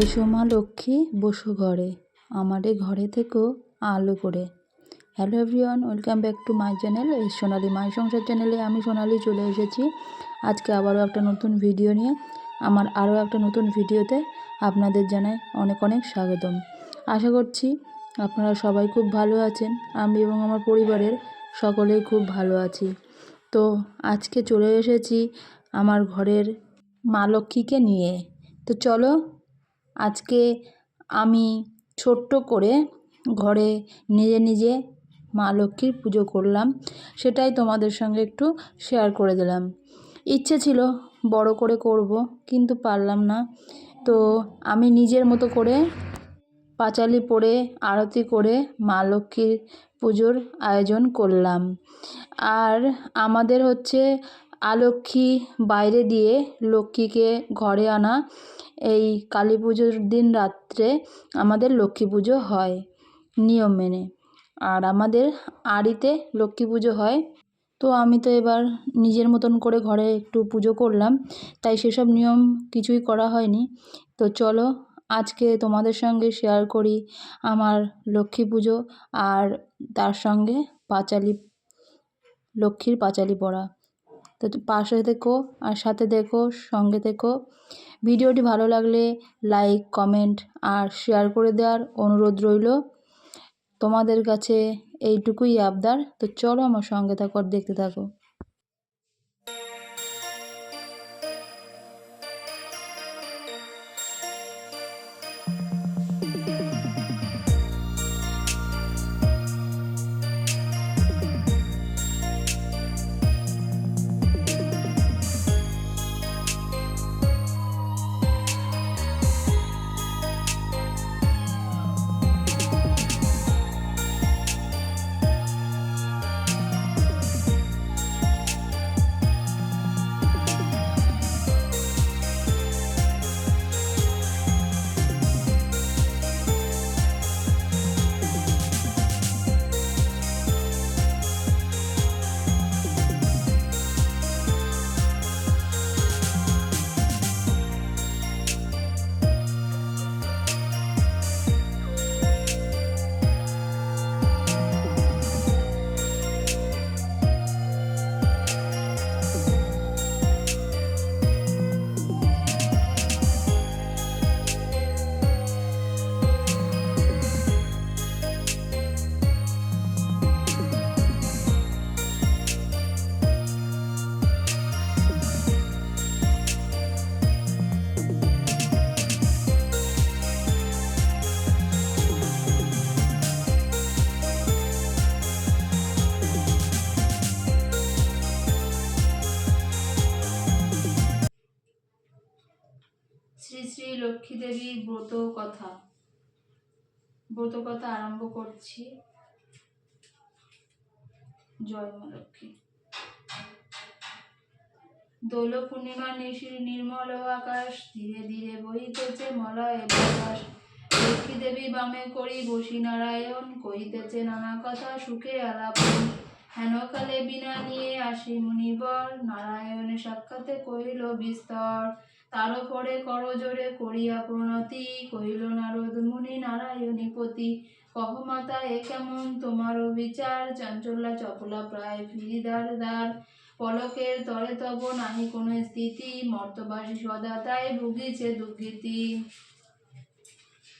এসো মা লক্ষ্মী বসো ঘরে আমারে ঘরে থেকেও আলো করে। Hello everyone, welcome back to my channel, এই সোনালি মাই সংসার চ্যানেলে আমি সোনালি চলে এসেছি। আজকে আবারও একটা নতুন ভিডিও নিয়ে, আমার আরও একটা নতুন ভিডিওতে আপনাদের জানাই অনেক অনেক স্বাগতম। আশা করছি আপনারা সবাই খুব ভালো আছেন, আমি এবং আমার পরিবারের সকলেই খুব ভালো আছি। তো আজকে চলে এসেছি আমার ঘরের মা লক্ষ্মীকে নিয়ে। তো চলো আজকে আমি ছোট্ট করে ঘরে নিজে নিজে মা লক্ষ্মীর পুজো করলাম। সেটাই তোমাদের সঙ্গে একটু শেয়ার করে দিলাম। ইচ্ছে ছিল বড় করে করব, কিন্তু পারলাম না। তো আমি নিজের মতো করে পাঁচালি পরে আরতি করে মা লক্ষ্মীর পুজোর আয়োজন করলাম। আর আমাদের হচ্ছে আলক্ষ্মী বাইরে দিয়ে লক্ষ্মীকে ঘরে আনা এই কালী পুজোর দিন রাত্রে আমাদের লক্ষ্মী পুজো হয় নিয়ম মেনে। আর আমাদের আড়িতে লক্ষ্মী পুজো হয়। তো আমি তো এবার নিজের মতন করে ঘরে একটু পুজো করলাম, তাই সেসব নিয়ম কিছুই করা হয়নি। তো চলো আজকে তোমাদের সঙ্গে শেয়ার করি আমার লক্ষ্মী পুজো আর তার সঙ্গে পাঁচালি, লক্ষ্মীর পাঁচালি পড়া। তো পাশে দেখো আর সাথে দেখো, সঙ্গে দেখো। ভিডিওটি ভালো লাগলে লাইক, কমেন্ট আর শেয়ার করে দেওয়ার অনুরোধ রইল। তোমাদের কাছে এইটুকুই আবদার। তো চলো আমার সঙ্গে থাকো আর দেখতে থাকো। লক্ষ্মী দেবীর ব্রত কথা ব্রত কথা আরম্ভ করছি। জয় মা লক্ষ্মী। দোল পূর্ণিমা নিশির নির্মল আকাশ ধীরে ধীরে বহিতেছে মলয় বাতাস লক্ষ্মী দেবী বামে করি বসি নারায়ণ, কহিতেছে নানা কথা সুখে আলাপন। হেনকালে বিনা নিয়ে আসি মুনিবর নারায়ণ সাক্ষাতে কহিল, বিস্তর। তার পরে করজোরে করিয়া প্রণতি কহিল, নারদ মুনি নারায়ণী পতি, কহ মাতা, এ কেমন তোমারও বিচার চাঞ্চল্যা চপলা প্রায় ফিরিদার দ্বার। পলকের তরে তব নাহি কোনো স্থিতি, মর্তবাসী সদা তাই ভুগিছে দুর্গীতি।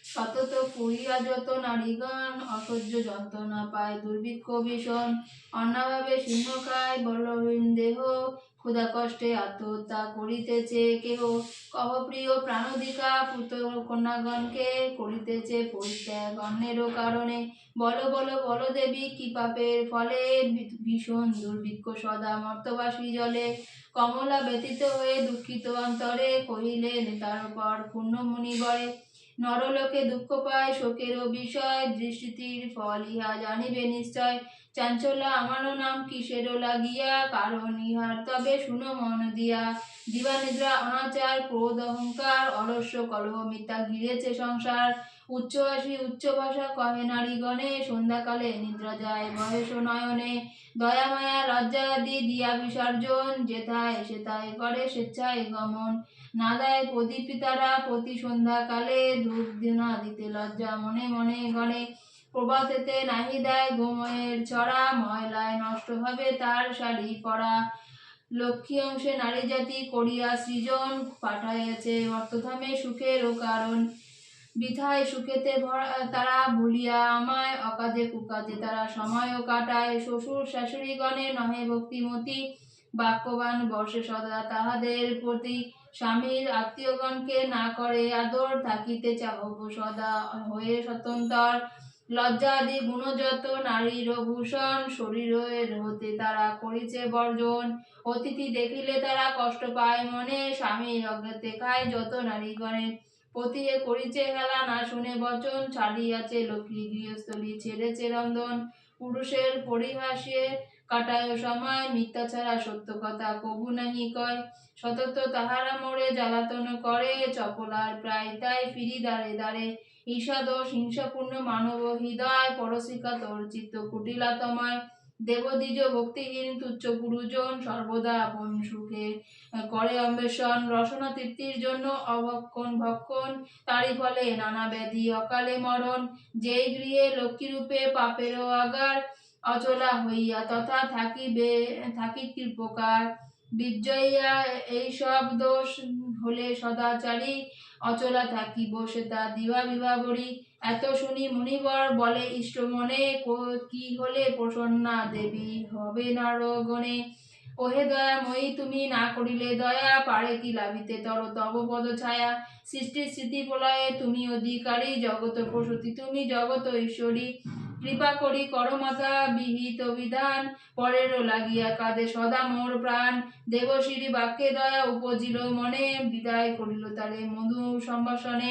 সতত পুরিয়া যত নারীগণ, অসহ্য যন্ত্রণা পায় দুর্ভিক্ষ ভীষণ। অন্নাভাবে সিংহ খায়, বলহীন দেহ ক্ষুধা কষ্টে আত্মহত্যা করিতেছে কেহ। কহ প্রিয় প্রাণধিকা পুত্র কন্যাগণকে করিতেছে পরিত্যাগ অন্যেরও কারণে। বল বল বল দেবী, কি পাপের ফলে ভীষণ দুর্ভিক্ষ সদা মর্তবাসী জলে। কমলা ব্যতীত হয়ে দুঃখিত অন্তরে কহিলেন, তার পর পূর্ণমণি বরে নরলোকে দুঃখ পায়, শোকেরও বিষয়, দৃষ্টির ফল ইহা জানিবে নিশ্চয়। চাঞ্চল্যা আমারও নাম কিসেরও লাগিয়া, কারণ ইহার তবে শুনো মন দিয়া। দিবানিদ্রা অনাচার ক্রোধ, অহংকার অলস্য কলহ, মিথ্যা ঘিরেছে সংসার। উচ্চ আসি উচ্চ ভাষা কহে নারীগণে সন্ধ্যাকালে নিদ্রা যায় বয়স নয়নে। দয়া মায়া লজ্জা আদি দিয়া বিসর্জন, যেথায় সেথায় করে স্বেচ্ছায় গমন। না দেয় প্রদীপ পিতারা প্রতি সন্ধ্যাকালে ধূপ দিনা দিতে লজ্জা মনে মনে গণে। প্রভাতেতে নাহি দেয় গোময়ের চড়া ময়লায় নষ্ট হবে তার শাড়ি পরা। লক্ষ্মী অংশে নারী জাতি করিয়া সৃজন, পাঠাইয়াছে অর্থধামে সুখেরও কারণ। বৃথায় সুখেতে তারা ভুলিয়া আমায় অকাজে কুকাজে, তারা সময়ও কাটায়। শ্বশুর শাশুড়িগণে নহে ভক্তিমতি বাক্যবান বর্ষে সদা তাহাদের প্রতি স্বামীর আত্মীয়গণকে না করে আদর থাকিতে চাহব সদা হয়ে স্বতন্ত্র লজ্জা আদি গুণযত নারীর ভূষণ শরীরের হতে তারা করিছে বর্জন। অতিথি দেখিলে তারা কষ্ট পায় মনে স্বামীর অজ্ঞাতে খায় যত নারীগণের পতিয়ে করিছে হেলা না শুনে বচন ছাড়িয়াছে লক্ষ্মী গৃহস্থলী। ছেড়েছে রন্ধন, পুরুষের পরিহাসে কাটায় সময়, মিথ্যা ছাড়া সত্য কথা কবু নাহি কয়। সতত তাহারা মোড়ে জ্বালাতন করে চপলার প্রায় তাই ফিরি দাঁড়ে দাঁড়ে ঈশাদোষ হিংসাপূর্ণ মানব হৃদয়, পরশিকা তোর চিত্ত কুটিলাতময়। দেবদ্বিজ তুচ্ছ গুরুজন সর্বদা আপন সুখে করে রসনা তৃপ্তির জন্য অভক্ষণ ভক্ষণ, তারই ফলে নানা ব্যাধি অকালে মরণ, যেই গৃহে লক্ষ্মীরূপে পাপেরও আগার, অচলা হইয়া তথা থাকিবে থাকি কৃপকার। বিজয়া এইসব দোষ হলে সদাচারী অচলা থাকিব তা দিবা বিভাবরী এত শুনি মুনিবর বলে, ইষ্ট মনে কি হলে প্রসন্না দেবী হবে নারগণে? ওহে দয়াময়ী, তুমি না করিলে দয়া, পারে কি লাভিতে তর, তব পদ ছায়া। সৃষ্টির স্মৃতি প্রলয়ে তুমি অধিকারী, জগত প্রসূতি, তুমি জগত ঈশ্বরী। কৃপা করি করমাতা বিহিত বিধান পরেরও লাগিয়া কাঁদে সদা মোর প্রাণ। দেবশ্রী বাক্যে দয়া উপজিল মনে বিদায় করিল তারে মধু সম্ভাষণে।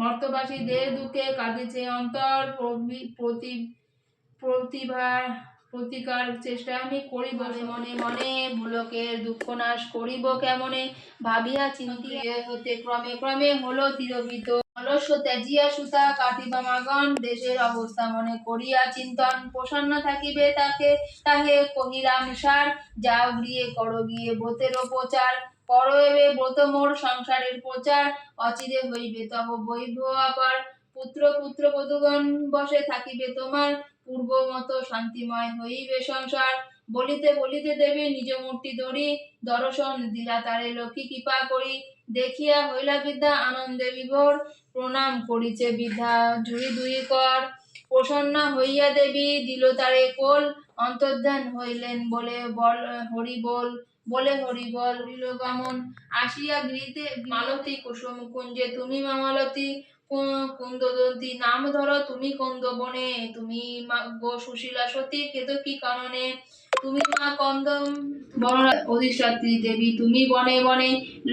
মর্তবাসী দেহ দুঃখে কাঁদিছে অন্তর প্রতি প্রতিভা প্রতিকার চেষ্টা আমি করিব মনে মনে ভুলকের দুঃখ নাশ করিব কেমনে? ভাবিয়া চিন্তিয়া হতে ক্রমে ক্রমে হলো তিরোহিত। অলস্য ত্যাজিয়া সুতা কাটিবা মাগন। দেশের অবস্থা মনে করিয়া চিন্তন, প্রসন্ন থাকিবে তাকে। তাহে কহিলাম সার যাও গিয়ে করো গিয়ে ব্রতেরও প্রচার। করো এবে ব্রত মোর সংসারের প্রচার। অচিরে হইবে তব বৈভব আবার। পুত্র পুত্র বধূগণ বসে থাকিবে তোমার। পূর্ব মতো শান্তিময় হইবে সংসার। বলিতে বলিতে দেবী নিজ মূর্তি ধরি। দর্শন দিলা তারে লক্ষ্মী কৃপা করি। দেখিয়া হইলা বিদ্যা আনন্দে বিভোর প্রণাম করিছে বিদ্যা জুড়ি দুই কর, প্রসন্ন হইয়া দেবী, দিল তারে কোল, অন্তর্ধান হইলেন বলে বল, হরি বল, বলে হরি বল হরিল গমন আসিয়া গৃহীতে মালতী কুসুম কুঞ্জে, তুমি মামালতী কুন্দদন্তী, নাম ধরো তুমি কন্দ বনে তুমি গো সুশীলা সতী, কেতকী কাননে তুমি মা কন্দম, বন অধিষ্ঠাত্রী দেবী, তুমি বনে বনে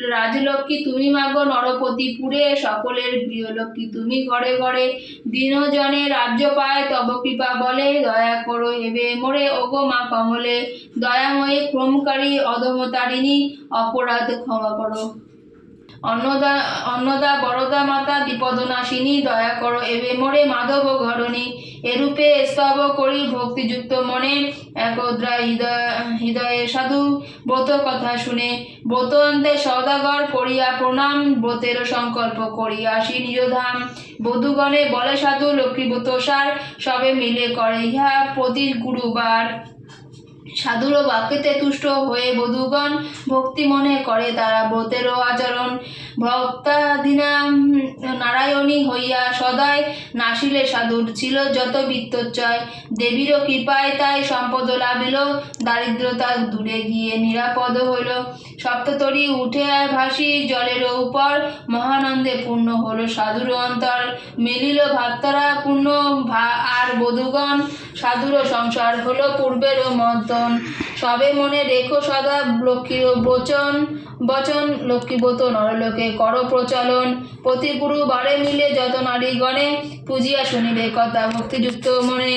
রাজলক্ষ্মী, তুমি মাগো নরপতি পুরে সকলের গৃহলক্ষ্মী তুমি ঘরে ঘরে দিনজনে রাজ্য পায়, তব কৃপা বলে, দয়া করো হেবে মোরে, ওগো মা কমলে, দয়াময়ী ক্রমকারী অধমতারিণী, অপরাধ ক্ষমা করো। অন্নদা অন্নদা, বরদা মাতা বিপদনাশিনী দয়া করো, এবে মোরে মাধব ঘরণী, এরূপে স্তব করি ভক্তিযুক্ত মনে, একদ্রা হৃদয়, হৃদয়ে সাধু ব্রত কথা শুনে, ব্রত অন্তে সদাগর করিয়া প্রণাম, ব্রতের সংকল্প করিয়া আসি নিজধাম বধূগণে বলে সাধু লক্ষ্মী ব্রত সার, সবে মিলে করে ইহা প্রতি গুরুবার। সাধুর বাক্যেতে তুষ্ট হয়ে বধূগণ ভক্তি মনে করে তারা ব্রতেরও আচরণ। ভক্তাধীনা নারায়ণী হইয়া সদায় নাসিলে সাধুর ছিল যত বিত্তচয় দেবীরও কৃপায় তাই সম্পদ লাভিল, দারিদ্রতা দূরে গিয়ে নিরাপদ হইল। সপ্ততরী উঠে ভাসি জলের উপর, মহানন্দে পূর্ণ হল সাধুর অন্তর। মিলিল ভাত্তারা পূর্ণ আর বধূগণ, সাধুর সংসার হলো পূর্বেরও মতন সবে মনে রেখো সদা লক্ষ্মীর বচন। বচন, লক্ষ্মী লক্ষ্মীব্রত নরলোকে কর প্রচলন। প্রতি গুরু বারে মিলে যত নারী গণে, পুজিয়া শুনিবে কথা ভক্তিযুক্ত মনে।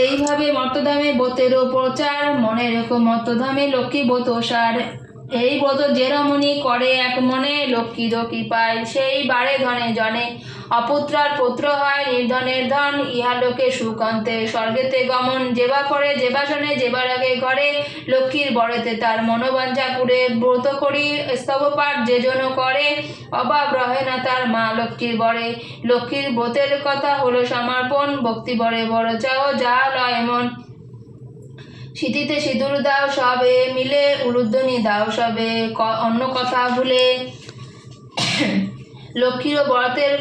এইভাবে মর্তধামে বোতেরও প্রচার, মনে রেখো মর্তধামে লক্ষ্মী বোত সার। এই ব্রত যে রমণী করে এক মনে লক্ষ্মী দকি পায় সেই বারে ধনে জনে, অপুত্রার পুত্র হয় নির্ধনের ধন ইহালোকে সুকান্তে স্বর্গেতে গমন যেবা করে, যেবা শোনে যেবার আগে ঘরে। লক্ষ্মীর বরেতে তার মনোবাঞ্ছা পুরে ব্রত করি স্তবপাঠ যে জন করে, অভাব রহে না তার মা লক্ষ্মীর বরে। লক্ষ্মীর ব্রতের কথা হলো সমর্পণ, ভক্তি বরে বড় চাও, যা লয় মন। সিঁথিতে সিঁদুর দাও সবে, মিলে উলুধ্বনি দাও সবে অন্য কথা ভুলে। লক্ষ্মীর ব্রতের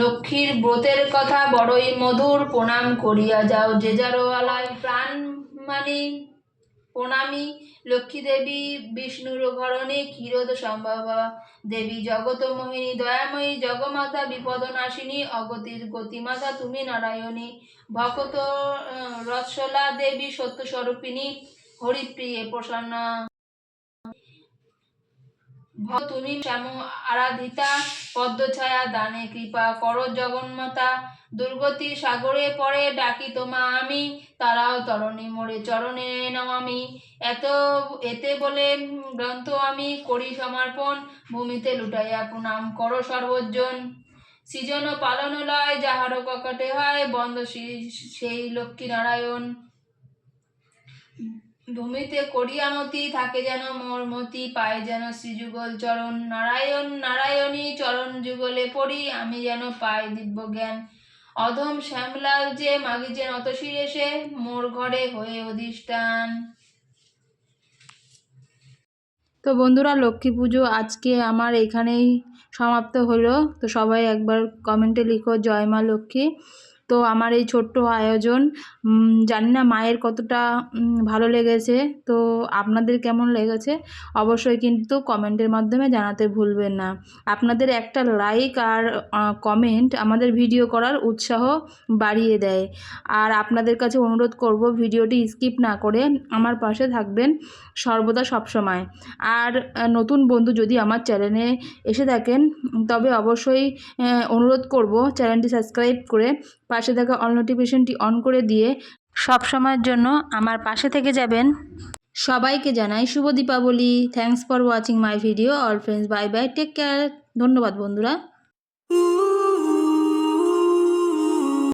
লক্ষ্মীর ব্রতের কথা বড়ই মধুর প্রণাম করিয়া যাও যে যারো আলায় প্রাণ মানি। প্রণামী লক্ষ্মী দেবী বিষ্ণুর ঘরণে ক্ষীরদ সম্ভবা দেবী জগত মোহিনী দয়াময়ী, জগমাতা, বিপদনাশিনী, অগতির গতিমাতা, তুমি নারায়ণী, ভকত, রসলা দেবী সত্য স্বরূপিণী হরিপ্রিয়ে, প্রসন্না। তুমি শ্যাম আরাধিতা, পদ্মছায়া, দানে কৃপা করো জগন্মাতা, দুর্গতি সাগরে পড়ে ডাকি তোমা আমি, তারাও তরণী মোড়ে চরণে নমামি এত, এতে বলে গ্রন্থ আমি করি সমর্পণ, ভূমিতে লুটাইয়া প্রণাম করো সর্বজন সৃজন পালন লয়, যাহার ককটে হয়, বন্ধ সেই লক্ষ্মী নারায়ণ। ভূমিতে করিয়ামতি থাকে যেন মোর মতি পায় যেন শ্রীযুগল চরণ, নারায়ণ, নারায়ণী চরণ যুগলে পড়ি আমি যেন পাই দিব্য জ্ঞান অধম শ্যামলাল যে মাগিছে নত শিরে সে, মোর ঘরে হয়ে অধিষ্ঠান। তো বন্ধুরা, লক্ষ্মী পুজো আজকে আমার এখানেই সমাপ্ত হলো। তো সবাই একবার কমেন্টে লিখো, জয় মা লক্ষ্মী। তো আমার এই ছোট্ট আয়োজন জানি না মায়ের কতটা ভালো লেগেছে। তো আপনাদের কেমন লেগেছে? অবশ্যই কিন্তু কমেন্টের মাধ্যমে জানাতে ভুলবেন না। আপনাদের একটা লাইক আর কমেন্ট আমাদের ভিডিও করার উৎসাহ বাড়িয়ে দেয়। আর আপনাদের কাছে অনুরোধ করব ভিডিওটি স্কিপ না করে আমার পাশে থাকবেন সর্বদা সবসময়। আর নতুন বন্ধু যদি আমার চ্যানেলে এসে থাকেন, তবে অবশ্যই অনুরোধ করব চ্যানেলটি সাবস্ক্রাইব করে পাশে থাকা অল নোটিফিকেশনটি অন করে দিয়ে সব সময়ের জন্য আমার পাশে থেকে যাবেন সবাইকে জানাই শুভ Deepavali thanks for watching my video all friends bye bye take care ধন্যবাদ বন্ধুরা.